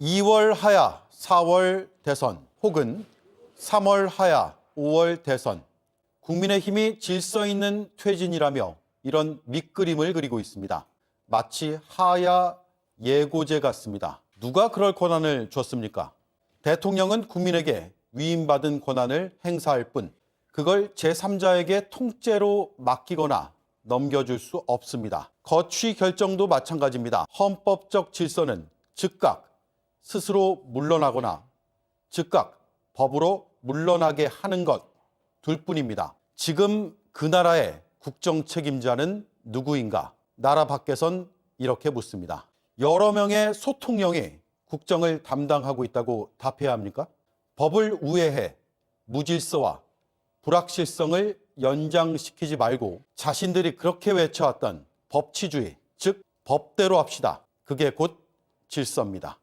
2월 하야 4월 대선 혹은 3월 하야 5월 대선 국민의힘이 질서 있는 퇴진이라며 이런 밑그림을 그리고 있습니다. 마치 하야 예고제 같습니다. 누가 그럴 권한을 줬습니까? 대통령은 국민에게 위임받은 권한을 행사할 뿐 그걸 제3자에게 통째로 맡기거나 넘겨줄 수 없습니다. 거취 결정도 마찬가지입니다. 헌법적 질서는 즉각 스스로 물러나거나 즉각 법으로 물러나게 하는 것 둘 뿐입니다. 지금 그 나라의 국정 책임자는 누구인가? 나라 밖에선 이렇게 묻습니다. 여러 명의 소통령이 국정을 담당하고 있다고 답해야 합니까? 법을 우회해 무질서와 불확실성을 연장시키지 말고 자신들이 그렇게 외쳐왔던 법치주의, 즉 법대로 합시다. 그게 곧 질서입니다.